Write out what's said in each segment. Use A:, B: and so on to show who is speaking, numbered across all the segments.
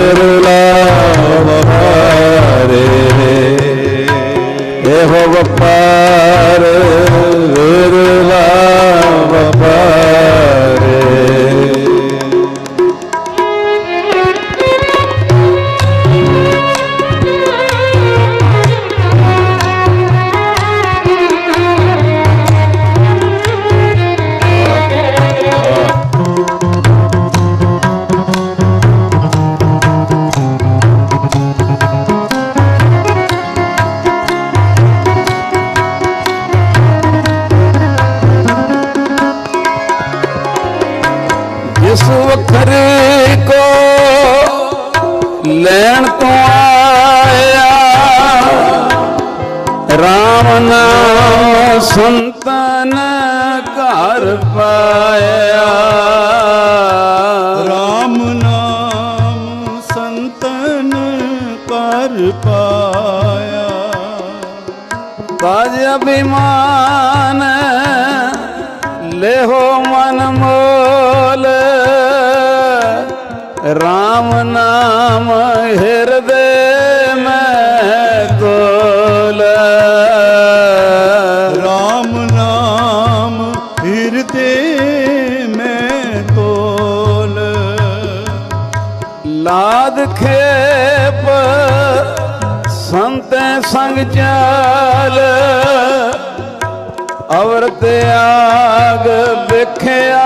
A: Pero la ਲੇਹੋ ਮਨ mall. RAM ਨਾਮ ਹਿਰਦੇ
B: ਰਾਮ ਨਾਮ ਹਿਰਦੇ ਮੈਂ ਤੋਲ
A: ਲਾਦ ਖੇਪ ਸੰਤ ਸੰਗ ਚਾਲ। ਅਵਰ ਤਿਆਗ ਵਿਖਿਆ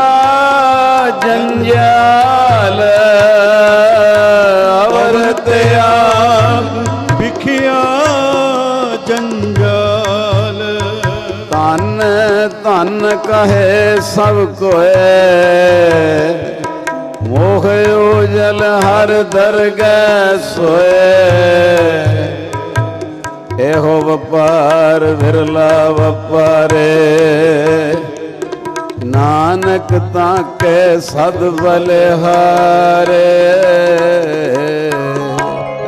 A: ਜੰਜਾਲ ਅਵਰ ਤਿਆਗ
B: ਵਿਖਿਆ ਜੰਜਾਲ
A: ਧਨ ਧਨ ਕਹੇ ਸਭ ਕੋਏ। ਮੋਹ ਉਜਲ ਹਰ ਦਰਗਹਿ ਸੋਏ। ਇਹੋ ਵਪਾਰ ਵਿਰਲਾ ਵਪਾਰੇ। ਨਾਨਕ ਤਾਂ ਕੇ ਸਦ ਬਲਿਹਾਰੇ।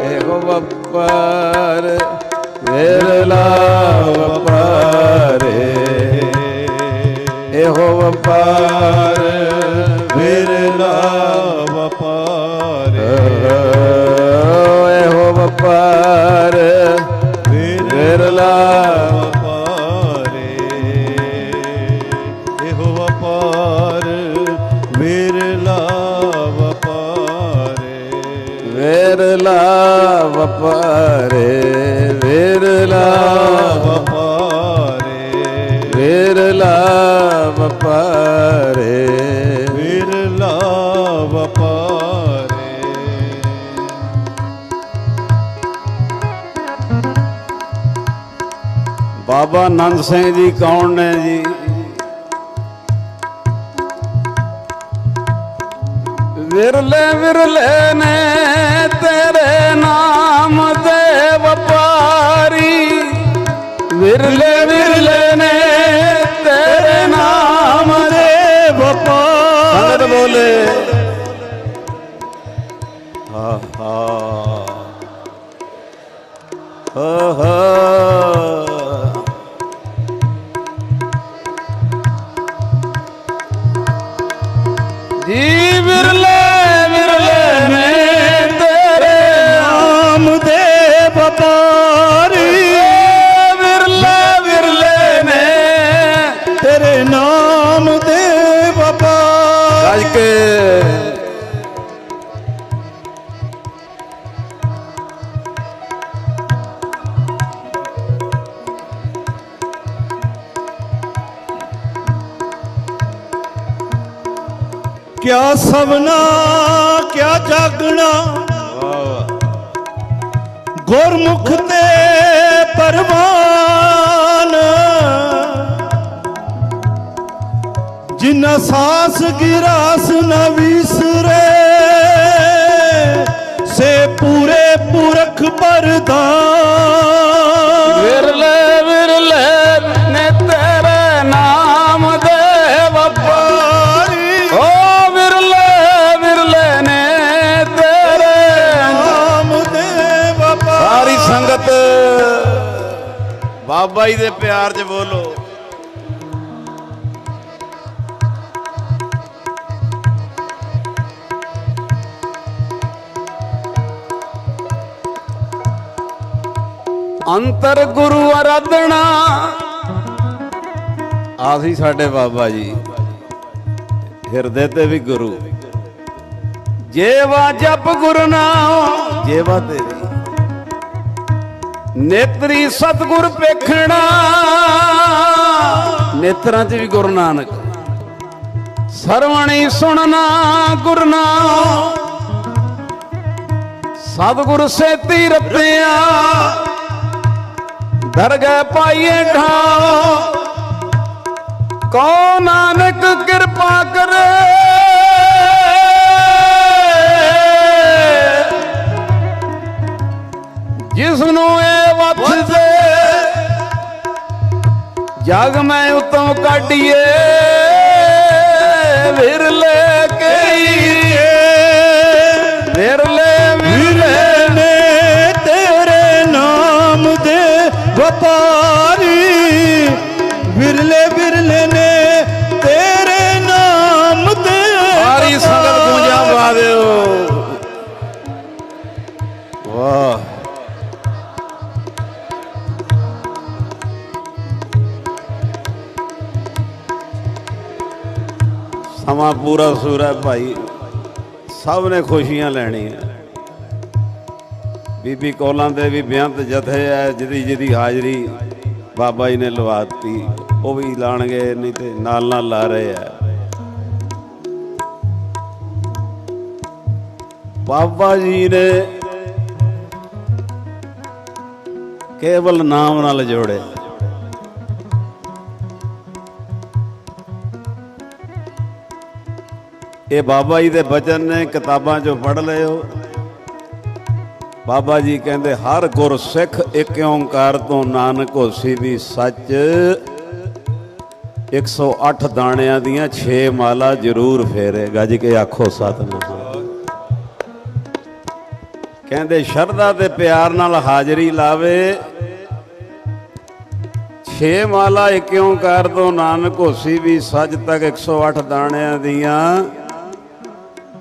A: ਇਹੋ ਵਪਾਰ ਵਿਰਲਾ ਵਪਾਰੇ। ਇਹੋ ਵਪਾਰ
B: ਵਿਰਲਾ ਵਪਾਰੇ
A: ਵਿਰਲਾ
B: ਵਪਾਰੇ। ਵਿਰਲਾ ਵਪਾਰੇ।
A: ਵਿਰਲਾ ਵਪਾਰੇ। ਬਾਬਾ ਆਨੰਦ ਸਿੰਘ ਜੀ ਕੌਣ ਨੇ ਜੀ? ਵਿਰਲੇ ਵਿਰਲੇ ਨੇ। ਵਪਾਰੀ ਸੰਗਤ
B: ਕਿਆ ਸਵਨਾ ਕਿਆ ਜਾਗਣਾ। ਗੁਰਮੁਖ ਤੇ ਪਰਵਾਨ। ਜਿਨ ਸਾਸ ਗਿਰਾਸ ਨ ਵਿਸਰੇ, ਸੇ ਪੂਰੇ ਪੁਰਖ ਪਰਦਾਨ।
A: ਬਾਬਾ ਜੀ ਦੇ ਪਿਆਰ 'ਚ ਬੋਲੋ। ਅੰਤਰ ਗੁਰੂ ਅਰਾਧਨਾ। ਆਸੀ ਸਾਡੇ ਬਾਬਾ ਜੀ। ਹਿਰਦੇ ਤੇ ਵੀ ਗੁਰੂ। ਜੇਵਾ ਜਪ ਗੁਰੂ ਨਾਮ। ਜੇਵਾ ਤੇ ਨੇਤਰੀ ਸਤਗੁਰ ਪੇਖਣਾ ਨੇਤਰਾਂ 'ਚ ਵੀ ਗੁਰੂ ਨਾਨਕ। ਸਰਵਣੀ ਸੁਣਨਾ ਗੁਰੂ ਨਾਮ ਸਤਗੁਰ ਸੇਤੀ ਰਤਿਆ। ਦਰਗਹਿ ਪਾਈਏ ਠਾਓ ਕੋ ਨਾਨਕ ਜਗ ਮੈਂ ਉਤੋਂ ਕੱਢੀਏ ਵਿਰਲੇ ਕਈ ਵਿਰਲੇ ਵਿਰਲੇ
B: ਨੇ ਤੇਰੇ ਨਾਮ ਦੇ ਵਪਾਰੀ ਵਿਰਲੇ
A: ਸਮਾਂ ਪੂਰਾ ਸੂਰਾ ਭਾਈ। ਸਭ ਨੇ ਖੁਸ਼ੀਆਂ ਲੈਣੀਆਂ। ਬੀਬੀ ਕੋਲਾਂ ਦੇ ਵੀ ਬੇਅੰਤ ਜਥੇ ਹੈ, ਜਿਹਦੀ ਜਿਹਦੀ ਹਾਜ਼ਰੀ ਬਾਬਾ ਜੀ ਨੇ ਲਵਾਤੀ ਉਹ ਵੀ ਲਾਣਗੇ, ਨਹੀਂ ਤੇ ਨਾਲ ਨਾਲ ਲਾ ਰਹੇ ਆ ਬਾਬਾ ਜੀ ਨੇ ਕੇਵਲ ਨਾਮ ਨਾਲ ਜੋੜੇ। ਇਹ ਬਾਬਾ ਜੀ ਦੇ ਬਚਨ ਨੇ ਕਿਤਾਬਾਂ 'ਚੋਂ ਪੜ੍ਹ ਲਿਓ ਬਾਬਾ ਜੀ ਕਹਿੰਦੇ, ਹਰ ਗੁਰ ਸਿੱਖ ਇੱਕ ਓੰਕਾਰ ਤੋਂ ਨਾਨਕ ਹੋਸੀ ਵੀ ਸੱਚ। 108 ਦਾਣਿਆਂ ਦੀਆਂ 6 ਮਾਲਾ ਜ਼ਰੂਰ ਫੇਰੇ। ਗੱਜ ਕੇ ਆਖੋ ਸਤਨਾਮ। ਕਹਿੰਦੇ, ਸ਼ਰਧਾ ਤੇ ਪਿਆਰ ਨਾਲ ਹਾਜ਼ਰੀ ਲਾਵੇ। ਛੇ ਮਾਲਾ ਇੱਕ ਓੰਕਾਰ ਤੋਂ ਨਾਨਕ ਹੋਸੀ ਵੀ ਸੱਜ ਤੱਕ 108 ਦਾਣਿਆਂ ਦੀਆਂ।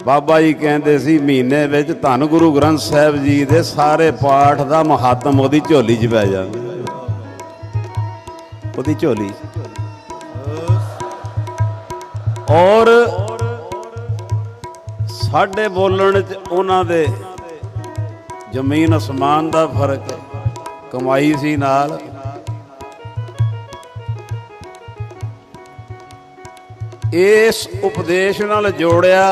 A: ਬਾਬਾ ਜੀ ਕਹਿੰਦੇ ਸੀ, ਮਹੀਨੇ ਵਿੱਚ ਧੰਨ ਗੁਰੂ ਗ੍ਰੰਥ ਸਾਹਿਬ ਜੀ ਦੇ ਸਾਰੇ ਪਾਠ ਦਾ ਮਹਾਤਮ ਉਹਦੀ ਝੋਲੀ 'ਚ ਪੈ ਜਾਂਦਾ ਉਹਦੀ ਝੋਲੀ ਔਰ ਸਾਡੇ ਬੋਲਣ 'ਚ ਉਹਨਾਂ ਦੇ ਜ਼ਮੀਨ ਅਸਮਾਨ ਦਾ ਫ਼ਰਕ ਹੈ, ਕਮਾਈ ਸੀ ਨਾਲ। ਇਸ ਉਪਦੇਸ਼ ਨਾਲ ਜੋੜਿਆ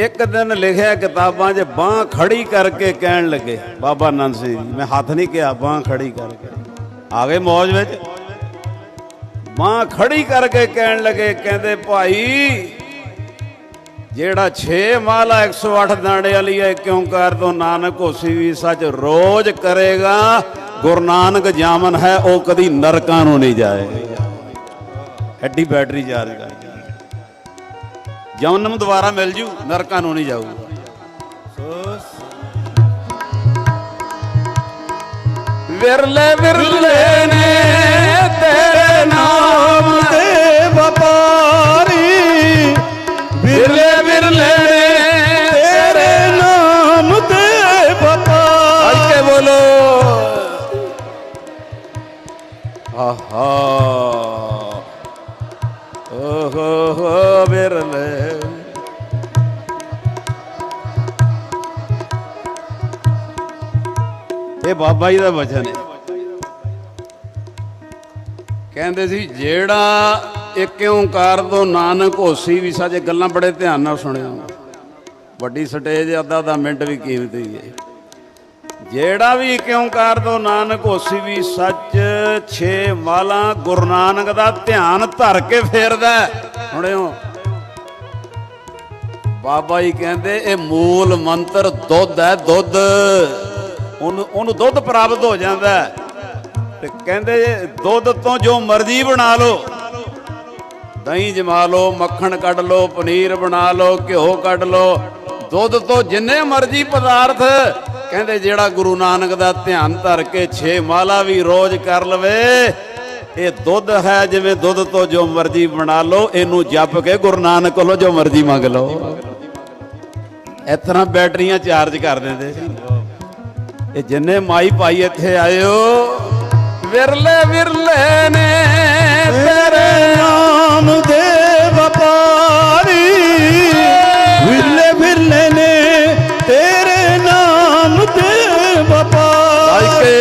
A: ਇੱਕ ਦਿਨ ਲਿਖਿਆ ਕਿਤਾਬਾਂ 'ਚ ਬਾਹ ਖੜੀ ਕਰਕੇ ਕਹਿਣ ਲੱਗੇ, ਬਾਬਾ ਆਨੰਦ ਸਿੰਘ ਜੀ, ਮੈਂ ਹੱਥ ਨਹੀਂ ਕਿਹਾ, ਬਾਹ ਖੜੀ ਕਰਕੇ। ਆ ਗਏ ਮੌਜ ਵਿੱਚ। ਬਾਹ ਖੜੀ ਕਰਕੇ ਕਹਿਣ ਲੱਗੇ, ਕਹਿੰਦੇ, ਭਾਈ, ਜਿਹੜਾ 6 ਮਾਲਾ 108 ਦਾਣੇ ਵਾਲੀ ਹੈ ਕਿਉਂ ਕਰ ਦੋ ਨਾਨਕ ਹੋਸੀ ਵੀ ਸੱਚ ਰੋਜ਼ ਕਰੇਗਾ? ਗੁਰੂ ਨਾਨਕ ਜਾਮਨ ਹੈ, ਉਹ ਕਦੀ ਨਰਕਾਂ ਨੂੰ ਨਹੀਂ ਜਾਏਗਾ। ਐਡੀ ਬੈਟਰੀ ਚਾਰਜ ਕਰ। ਜਨਮ ਦੁਬਾਰਾ ਮਿਲ ਜੂ, ਨਰਕਾਂ ਨੂੰ ਨਹੀਂ ਜਾਊਗਾ ਵਿਰਲੇ ਵਿਰਲੇ ਨੇ ਤੇਰੇ ਨਾਮ ਦੇ
B: ਵਪਾਰੀ।
A: ਵਿਰਲੇ ਵਿਰਲੇ ਨੇ
B: ਤੇਰੇ ਨਾਮ ਦੇ
A: ਅੱਜ
B: ਵਪਾਰੀ
A: ਕੇ ਬੋਲੋ। ਆਹਾ। ਓਹੋ ਹੋ ਇਹ ਬਾਬਾ ਜੀ ਦਾ ਵਚਨ ਹੈ। ਕਹਿੰਦੇ ਸੀ, ਜਿਹੜਾ ਇੱਕ ਓੰਕਾਰ ਤੋਂ ਨਾਨਕ ਹੋਸੀ ਵੀ ਸਾਜੇ ਗੱਲਾਂ ਬੜੇ ਧਿਆਨ ਨਾਲ ਸੁਣਿਓ ਵੱਡੀ ਸਟੇਜ ਅੱਧਾ ਦਾ ਮਿੰਟ ਵੀ ਕੀਮਤੀ ਹੈ। ਜਿਹੜਾ ਵੀ ਇੱਕ ਓੰਕਾਰ ਤੋਂ ਨਾਨਕ ਹੋਸੀ ਵੀ ਸੱਚ ਛੇ ਮਾਲਾ ਗੁਰੂ ਨਾਨਕ ਦਾ ਧਿਆਨ ਧਰ ਕੇ ਫੇਰਦਾ ਹੈ। ਸੁਣਿਓ। ਬਾਬਾ ਜੀ ਕਹਿੰਦੇ, ਇਹ ਮੂਲ ਮੰਤਰ ਦੁੱਧ ਹੈ, ਦੁੱਧ। ਉਹਨੂੰ ਉਹਨੂੰ ਦੁੱਧ ਪ੍ਰਾਪਤ ਹੋ ਜਾਂਦਾ ਤੇ ਕਹਿੰਦੇ ਦੁੱਧ ਤੋਂ ਜੋ ਮਰਜ਼ੀ ਬਣਾ ਲਓ। ਦਹੀਂ ਜਮਾ ਲਓ, ਮੱਖਣ ਕੱਢ ਲਓ, ਪਨੀਰ ਬਣਾ ਲਓ, ਘਿਓ ਕੱਢ ਲਓ। ਦੁੱਧ ਤੋਂ ਜਿੰਨੇ ਮਰਜ਼ੀ ਪਦਾਰਥ ਕਹਿੰਦੇ ਜਿਹੜਾ ਗੁਰੂ ਨਾਨਕ ਦਾ ਧਿਆਨ ਧਰ ਕੇ 6 ਮਾਲਾ ਵੀ ਰੋਜ਼ ਕਰ ਲਵੇ, ਇਹ ਦੁੱਧ ਹੈ ਜਿਵੇਂ ਦੁੱਧ ਤੋਂ ਜੋ ਮਰਜ਼ੀ ਬਣਾ ਲਓ, ਇਹਨੂੰ ਜਪ ਕੇ ਗੁਰੂ ਨਾਨਕ ਕੋਲੋਂ ਜੋ ਮਰਜ਼ੀ ਮੰਗ ਲਓ। ਇਸ ਤਰ੍ਹਾਂ ਬੈਟਰੀਆਂ ਚਾਰਜ ਕਰ ਦਿੰਦੇ ਸੀ। ਇਹ ਜਿੰਨੇ ਮਾਈ ਭਾਈ ਇੱਥੇ ਆਇਓ ਵਿਰਲੇ ਵਿਰਲੇ ਨੇ
B: ਤੇਰੇ ਨਾਮ ਦੇ ਵਪਾਰੀ। ਵਿਰਲੇ ਵਿਰਲੇ ਨੇ ਤੇਰੇ ਨਾਮ ਦੇ ਵਪਾਰੀ।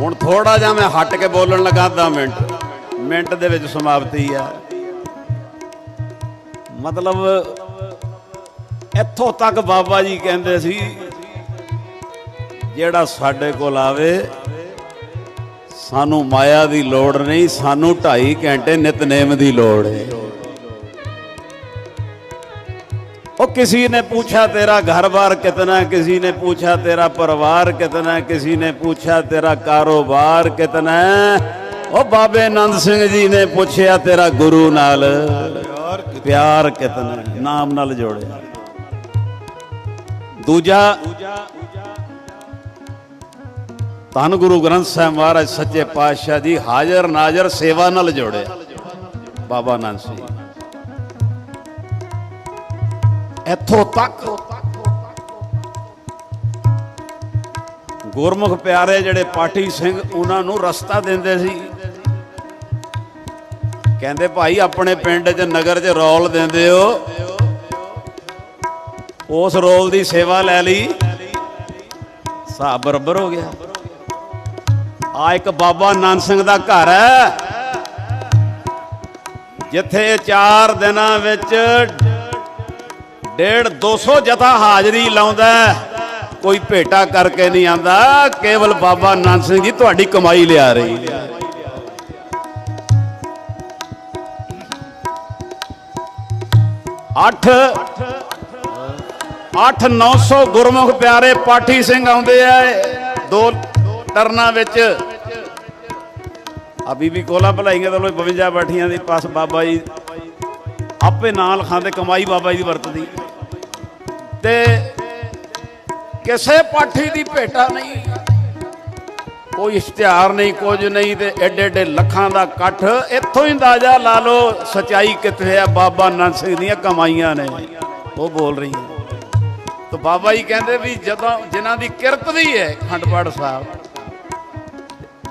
A: ਹੁਣ ਥੋੜਾ ਜਿਹਾ ਮੈਂ ਹਟ ਕੇ ਬੋਲਣ ਲੱਗਾ 10 ਮਿੰਟ। ਮਿੰਟ ਦੇ ਵਿੱਚ ਸਮਾਪਤੀ ਆ। ਮਤਲਬ ਇੱਥੋਂ ਤੱਕ ਬਾਬਾ ਜੀ ਕਹਿੰਦੇ ਸੀ, ਜਿਹੜਾ ਸਾਡੇ ਕੋਲ ਆਵੇ, ਸਾਨੂੰ ਮਾਇਆ ਦੀ ਲੋੜ ਨਹੀਂ, ਸਾਨੂੰ 2.5 ਘੰਟੇ ਨਿਤਨੇਮ ਦੀ ਲੋੜ ਹੈ। ਉਹ ਕਿਸੇ ਨੇ ਪੁੱਛਿਆ ਤੇਰਾ ਘਰ-ਬਾਰ ਕਿਤਨਾ, ਕਿਸੇ ਨੇ ਪੁੱਛਿਆ ਤੇਰਾ ਪਰਿਵਾਰ ਕਿਤਨਾ, ਕਿਸੇ ਨੇ ਪੁੱਛਿਆ ਤੇਰਾ ਕਾਰੋਬਾਰ ਕਿਤਨਾ। ਉਹ ਬਾਬੇ ਆਨੰਦ ਸਿੰਘ ਜੀ ਨੇ ਪੁੱਛਿਆ, ਤੇਰਾ ਗੁਰੂ ਨਾਲ ਪਿਆਰ ਕਿਤਨਾ, ਨਾਮ ਨਾਲ ਜੋੜਿਆ। ਦੂਜਾ, ਧੰਨ ਗੁਰੂ ਗ੍ਰੰਥ ਸਾਹਿਬ ਮਹਾਰਾਜ, ਸੱਚੇ ਪਾਤਸ਼ਾਹ ਜੀ ਹਾਜ਼ਰ ਨਾਜ਼ਰ ਸੇਵਾ ਨਾਲ ਜੋੜਿਆ, ਬਾਬਾ ਆਨੰਦ ਸਿੰਘ ਇੱਥੋਂ ਤੱਕ ਗੁਰਮੁਖ ਪਿਆਰੇ ਜਿਹੜੇ ਪਾਠੀ ਸਿੰਘ, ਉਹਨਾਂ ਨੂੰ ਰਸਤਾ ਦਿੰਦੇ ਸੀ। ਕਹਿੰਦੇ ਭਾਈ ਆਪਣੇ ਪਿੰਡ 'ਚ ਨਗਰ 'ਚ ਰੋਲ ਦਿੰਦੇ ਹੋ। ਉਸ ਰੋਲ ਦੀ ਸੇਵਾ ਲੈ ਲਈ। ਹਿਸਾਬ ਬਰਾਬਰ ਹੋ ਗਿਆ। ਆ ਇੱਕ ਬਾਬਾ ਨਾਨਕ ਸਿੰਘ ਦਾ ਘਰ ਹੈ। ਜਿੱਥੇ 4 ਦਿਨਾਂ ਵਿੱਚ ਡੇਢ 200 ਜਥਾ ਹਾਜ਼ਰੀ ਲਾਉਂਦਾ ਕੋਈ ਭੇਟਾ ਕਰਕੇ ਨਹੀਂ ਆਂਦਾ ਕੇਵਲ ਬਾਬਾ ਨਾਨਕ ਸਿੰਘ ਜੀ ਤੁਹਾਡੀ ਕਮਾਈ ਲਿਆ ਰਹੀ ਹੈ। ਅੱਠ। 8 900 ਗੁਰਮੁਖ ਪਿਆਰੇ ਪਾਠੀ ਸਿੰਘ ਆਉਂਦੇ ਆ ਦੋ ਟਰਨਾਂ ਵਿੱਚ। ਆ ਬੀਬੀ ਕੋਲਾ ਭਲਾਈਆਂ ਤੋਂ 52 ਬਾਠੀਆਂ ਦੀ ਪਾਸ ਬਾਬਾ ਜੀ ਆਪੇ ਨਾਲ ਖਾਂਦੇ ਕਮਾਈ ਬਾਬਾ ਜੀ ਦੀ ਵਰਤਦੀ। ਤੇ ਕਿਸੇ ਪਾਠੀ ਦੀ ਭੇਟਾ ਨਹੀਂ। ਕੋਈ ਇਸ਼ਤਿਹਾਰ ਨਹੀਂ, ਕੁਝ ਨਹੀਂ ਤੇ ਐਡੇ ਐਡੇ ਲੱਖਾਂ ਦਾ ਇਕੱਠ। ਇੱਥੋਂ ਹੀ ਅੰਦਾਜ਼ਾ ਲਾ ਲਓ, ਸਚਾਈ ਕਿੱਥੇ ਆ ਬਾਬਾ ਨਾਨਕ ਸਿੰਘ ਦੀਆਂ ਕਮਾਈਆਂ ਨੇ। ਉਹ ਬੋਲ ਰਹੀ ਹੈ। ਤਾਂ ਬਾਬਾ ਜੀ ਕਹਿੰਦੇ ਵੀ ਜਦੋਂ ਜਿਨ੍ਹਾਂ ਦੀ ਕਿਰਤ ਵੀ ਹੈ ਖੰਡਪਾੜ ਸਾਹਿਬ,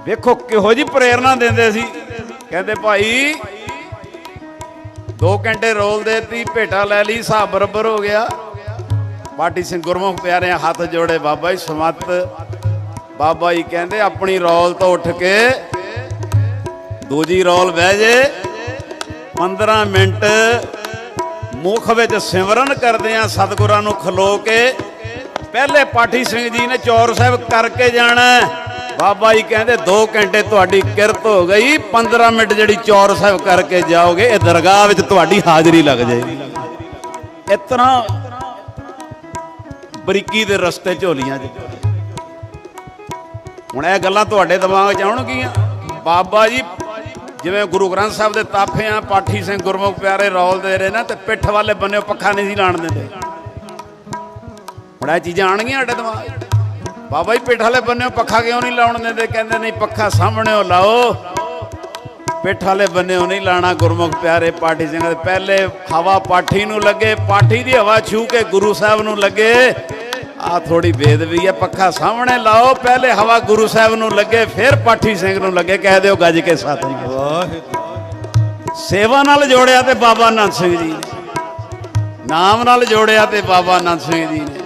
A: ਵੇਖੋ ਕਿਹੋ ਜੀ ਪ੍ਰੇਰਣਾ ਦਿੰਦੇ ਸੀ। ਕਹਿੰਦੇ ਭਾਈ 2 ਘੰਟੇ ਰੋਲ ਦੇਤੀ ਭੇਟਾ ਲੈ ਲਈ, ਹਿਸਾਬ ਬਰਾਬਰ ਹੋ ਗਿਆ। ਪਾਟੀ ਸਿੰਘ ਗੁਰਮੁਖ ਪਿਆਰੇ ਹੱਥ ਜੋੜੇ, ਬਾਬਾ ਜੀ, ਸਮਤ ਬਾਬਾ ਜੀ ਕਹਿੰਦੇ, ਆਪਣੀ ਰੌਲ ਤੋਂ ਉੱਠ ਕੇ ਦੂਜੀ ਰੌਲ ਬਹਿ ਜੇ। 15 ਮਿੰਟ ਮੁਖ ਵਿੱਚ ਸਿਮਰਨ ਕਰਦੇ ਆ ਸਤਿਗੁਰਾਂ ਨੂੰ ਖਲੋ ਕੇ। ਪਹਿਲੇ ਪਾਠੀ ਸਿੰਘ ਜੀ ਨੇ ਚੌਰ ਸਾਹਿਬ ਕਰਕੇ ਜਾਣਾ। ਬਾਬਾ ਜੀ ਕਹਿੰਦੇ 2 ਘੰਟੇ ਤੁਹਾਡੀ ਕਿਰਤ ਹੋ ਗਈ। 15 ਮਿੰਟ ਜਿਹੜੀ ਚੌਰ ਸਾਹਿਬ ਕਰਕੇ ਜਾਓਗੇ, ਇਹ ਦਰਗਾਹ ਵਿੱਚ ਤੁਹਾਡੀ ਹਾਜ਼ਰੀ ਲੱਗ ਜਾਏਗੀ। ਇਤਨਾ ਬਰੀਕੀ ਦੇ ਰਸਤੇ ਝੋਲੀਆਂ 'ਚ। ਹੁਣ ਇਹ ਗੱਲਾਂ ਤੁਹਾਡੇ ਦਿਮਾਗ 'ਚ ਆਉਣਗੀਆਂ। ਬਾਬਾ ਜੀ, ਜਿਵੇਂ ਗੁਰੂ ਗ੍ਰੰਥ ਸਾਹਿਬ ਦੇ ਤਾਫੇ ਆ, ਪਾਠੀ ਸਿੰਘ ਗੁਰਮੁਖ ਪਿਆਰੇ ਰੌਲ ਦੇ ਰਹੇ ਨਾ ਤੇ ਪਿੱਠ ਵਾਲੇ ਬੰਨੇ ਪੱਖਾ ਨਹੀਂ ਸੀ ਲਾਣ ਦਿੰਦੇ। ਹੁਣ ਚੀਜ਼ਾਂ ਆਣਗੀਆਂ ਸਾਡੇ ਦਿਮਾਗ 'ਚ। ਬਾਬਾ ਜੀ, ਪਿੱਠ ਵਾਲੇ ਬੰਨੇ ਪੱਖਾ ਕਿਉਂ ਨਹੀਂ ਲਾਉਣ ਦਿੰਦੇ? ਕਹਿੰਦੇ ਨਹੀਂ, ਪੱਖਾ ਸਾਹਮਣੇੋਂ ਲਾਓ। ਪਿੱਠ ਵਾਲੇ ਬੰਨੇ ਨਹੀਂ ਲਾਣਾ ਗੁਰਮੁਖ ਪਿਆਰੇ ਪਾਠੀ ਸਿੰਘ। ਪਹਿਲੇ ਹਵਾ ਪਾਠੀ ਨੂੰ ਲੱਗੇ, ਪਾਠੀ ਦੀ ਹਵਾ ਛੂ ਕੇ ਗੁਰੂ ਸਾਹਿਬ ਨੂੰ ਲੱਗੇ। ਆ ਥੋੜੀ ਵੇਦ ਹੈ, ਪੱਖਾ ਸਾਹਮਣੇ ਲਾਓ, ਪਹਿਲੇ ਹਵਾ ਗੁਰੂ ਸਾਹਿਬ ਨੂੰ ਲੱਗੇ, ਫਿਰ ਪਾਠੀ ਸਿੰਘ ਨੂੰ ਲੱਗੇ, ਕਹਿ ਦਿਓ ਗੱਜ ਕੇ ਸਤਿਨਾਮ
B: ਵਾਹਿਗੁਰੂ
A: ਸੇਵਾ ਨਾਲ ਜੋੜਿਆ ਤੇ ਬਾਬਾ ਅਨੰਦ ਸਿੰਘ ਜੀ ਨਾਮ ਨਾਲ ਜੋੜਿਆ ਤੇ ਬਾਬਾ ਅਨੰਦ ਸਿੰਘ ਜੀ ਨੇ।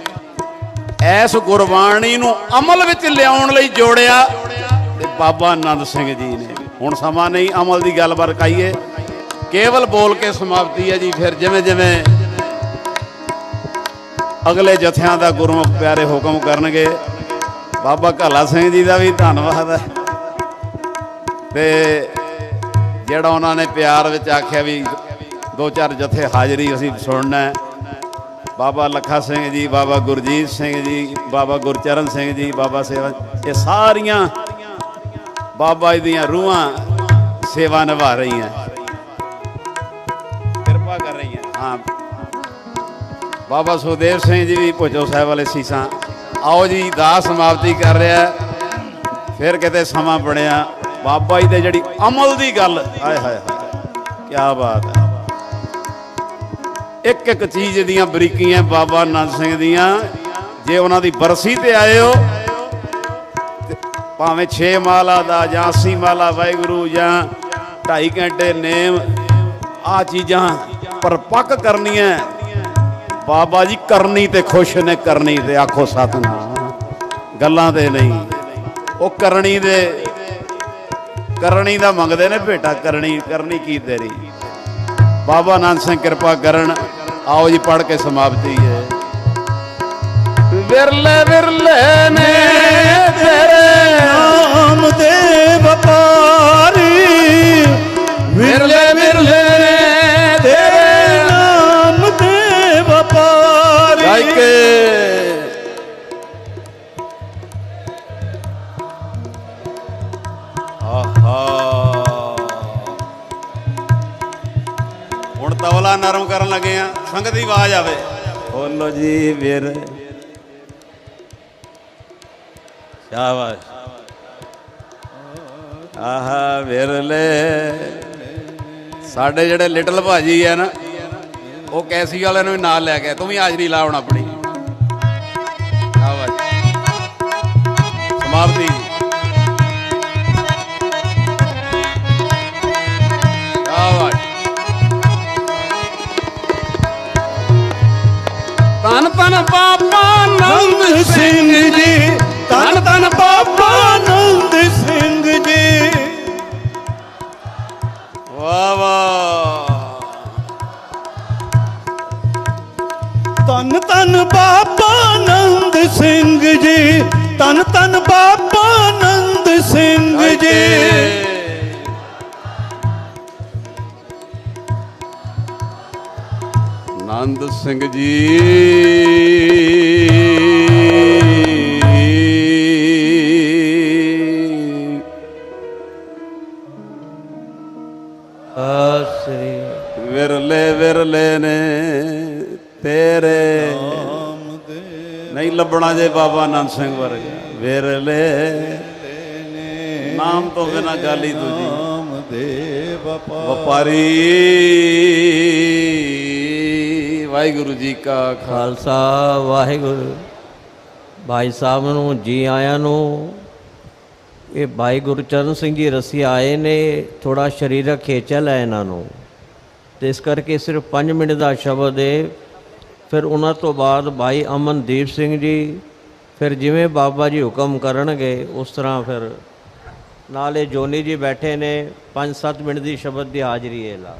A: ਐਸ ਗੁਰਬਾਣੀ ਨੂੰ ਅਮਲ ਵਿੱਚ ਲਿਆਉਣ ਲਈ ਜੋੜਿਆ ਤੇ ਬਾਬਾ ਆਨੰਦ ਸਿੰਘ ਜੀ ਨੇ। ਹੁਣ ਸਮਾਂ ਨਹੀਂ ਅਮਲ ਦੀ ਗੱਲਬਾਤ ਕਾਈਏ ਕੇਵਲ ਬੋਲ ਕੇ ਸਮਾਪਤੀ ਹੈ ਜੀ, ਫਿਰ ਜਿਵੇਂ ਜਿਵੇਂ ਅਗਲੇ ਜਥਿਆਂ ਦਾ ਗੁਰਮੁਖ ਪਿਆਰੇ ਹੁਕਮ ਕਰਨਗੇ। ਬਾਬਾ ਕਾਲਾ ਸਿੰਘ ਜੀ ਦਾ ਵੀ ਧੰਨਵਾਦ ਹੈ। ਤੇ ਜਿਹੜਾ ਉਹਨਾਂ ਨੇ ਪਿਆਰ ਵਿੱਚ ਆਖਿਆ ਵੀ ਦੋ ਚਾਰ ਜਥੇ ਹਾਜ਼ਰੀ ਅਸੀਂ ਸੁਣਨਾ ਹੈ। ਬਾਬਾ ਲੱਖਾ ਸਿੰਘ ਜੀ, ਬਾਬਾ ਗੁਰਜੀਤ ਸਿੰਘ ਜੀ, ਬਾਬਾ ਗੁਰਚਰਨ ਸਿੰਘ ਜੀ, ਬਾਬਾ ਸੇਵਾ ਇਹ ਸਾਰੀਆਂ ਬਾਬਾ ਜੀ ਦੀਆਂ ਰੂਹਾਂ ਸੇਵਾ ਨਿਭਾ ਰਹੀਆਂ। ਬਾਬਾ ਸੁਖਦੇਵ ਸਿੰਘ ਜੀ ਵੀ ਭੁੱਜੋ ਸਾਹਿਬ ਵਾਲੇ ਸੀਸਾਂ। ਆਓ ਜੀ, ਦਾਸ ਸਮਾਪਤੀ ਕਰ ਰਿਹਾ ਫਿਰ ਕਿਤੇ ਸਮਾਂ ਬਣਿਆ। ਬਾਬਾ ਜੀ ਦੇ ਜਿਹੜੀ ਅਮਲ ਦੀ ਗੱਲ। ਹਾਏ ਹਾਏ ਹਾਏ ਕੀ ਬਾਤ ਹੈ। ਇੱਕ ਇੱਕ ਚੀਜ਼ ਦੀਆਂ ਬਰੀਕੀਆਂ ਬਾਬਾ ਨੰਦ ਸਿੰਘ ਦੀਆਂ। ਜੇ ਉਹਨਾਂ ਦੀ ਬਰਸੀ ਤੇ ਆਏ ਹੋ ਭਾਵੇਂ 6 ਮਾਲਾ ਦਾ ਜਾਂ 80 ਮਾਲਾ ਵਾਹਿਗੁਰੂ ਜਾਂ 2.5 ਘੰਟੇ ਨੇਮ ਆ ਚੀਜ਼ਾਂ ਪਰਪੱਕ ਕਰਨੀਆਂ ਬਾਬਾ ਜੀ, ਕਰਨੀ ਤੇ ਖੁਸ਼ ਨੇ, ਕਰਨੀ ਤੇ ਆਖੋ ਸਤਨਾਮ। ਗੱਲਾਂ ਤੇ ਨਹੀਂ। ਉਹ ਕਰਨੀ ਦੇ, ਕਰਨੀ ਦਾ ਮੰਗਦੇ ਨੇ ਭੇਟਾ, ਕਰਨੀ ਕਰਨੀ ਕੀ ਤੇਰੀ? ਬਾਬਾ ਨਾਨਕ ਸਿੰਘ ਕਿਰਪਾ ਕਰਨ, ਆਓ ਜੀ ਪੜ ਕੇ ਸਮਾਪਤੀ ਹੈ ਵਿਰਲੇ ਵਿਰਲੇ ਨੇ ਤੇਰੇ
B: ਨਾਮ ਦੇ ਵਪਾਰੀ। ਵਿਰਲੇ ਵਿਰਲੇ
A: ਬੋਲੋ ਜੀ ਵੀਰ। ਸ਼ਾਬਾਸ਼। ਆਹਾ ਵਿਰਲੇ। ਸਾਡੇ ਜਿਹੜੇ ਲਿਟਲ ਭਾਜੀ ਆ ਨਾ, ਉਹ ਕੈਸੀ ਵਾਲਿਆਂ ਨੂੰ ਵੀ ਨਾਲ ਲੈ ਕੇ ਤੂੰ ਵੀ ਹਾਜ਼ਰੀ ਲਾ ਹੁਣ ਆਪਣੀ। ਸ਼ਾਬਾਸ਼। ਸਮਾਪਤੀ। ਤਨ ਤਨ ਬਾਬਾ ਨੰਦ
B: ਸਿੰਘ ਜੀ ਧੰਨ ਧੰਨ ਬਾਬਾ ਨੰਦ ਸਿੰਘ ਜੀ।
A: ਵਾਹ ਵਾਹ।
B: ਧੰਨ ਧੰਨ ਬਾਬਾ ਨੰਦ ਸਿੰਘ ਜੀ ਧੰਨ ਧੰਨ ਬਾਬਾ ਨੰਦ ਸਿੰਘ ਜੀ।
A: ਸਿੰਘ ਜੀ।
C: ਸ੍ਰੀ
A: ਵਿਰਲੇ ਵਿਰਲੇ ਨੇ ਤੇਰੇ। ਨਹੀਂ ਲੱਭਣਾ ਜੇ ਬਾਬਾ ਆਨੰਦ ਸਿੰਘ ਵਰਗਾ। ਵਿਰਲੇ ਨਾਮ ਤੋਂ ਬਿਨਾ ਗੱਲ ਹੀ ਦੂਜੀ।
B: ਨਾਮ ਦੇ ਵਪਾਰੀ।
A: ਵਾਹਿਗੁਰੂ ਜੀ ਕਾ
C: ਖਾਲਸਾ। ਵਾਹਿਗੁਰੂ। ਭਾਈ ਸਾਹਿਬ ਨੂੰ, ਜੀ ਆਇਆਂ ਨੂੰ, ਇਹ ਭਾਈ ਗੁਰਚਰਨ ਸਿੰਘ ਜੀ ਰਸੀ ਆਏ ਨੇ ਥੋੜਾ ਸਰੀਰਕ ਖੇਚਲ ਹੈ ਇਹਨਾਂ ਨੂੰ। ਤੇ ਇਸ ਕਰਕੇ ਸਿਰਫ 5 ਮਿੰਟ ਦਾ ਸ਼ਬਦ ਹੈ ਫਿਰ ਉਹਨਾਂ ਤੋਂ ਬਾਅਦ ਭਾਈ ਅਮਨਦੀਪ ਸਿੰਘ ਜੀ, ਫਿਰ ਜਿਵੇਂ ਬਾਬਾ ਜੀ ਹੁਕਮ ਕਰਨਗੇ, ਉਸ ਤਰ੍ਹਾਂ ਫਿਰ ਨਾਲੇ ਜੋਨੀ ਜੀ ਬੈਠੇ ਨੇ 5-7 ਮਿੰਟ ਦੀ ਸ਼ਬਦ ਦੀ ਹਾਜ਼ਰੀ ਹੈ ਲਾ।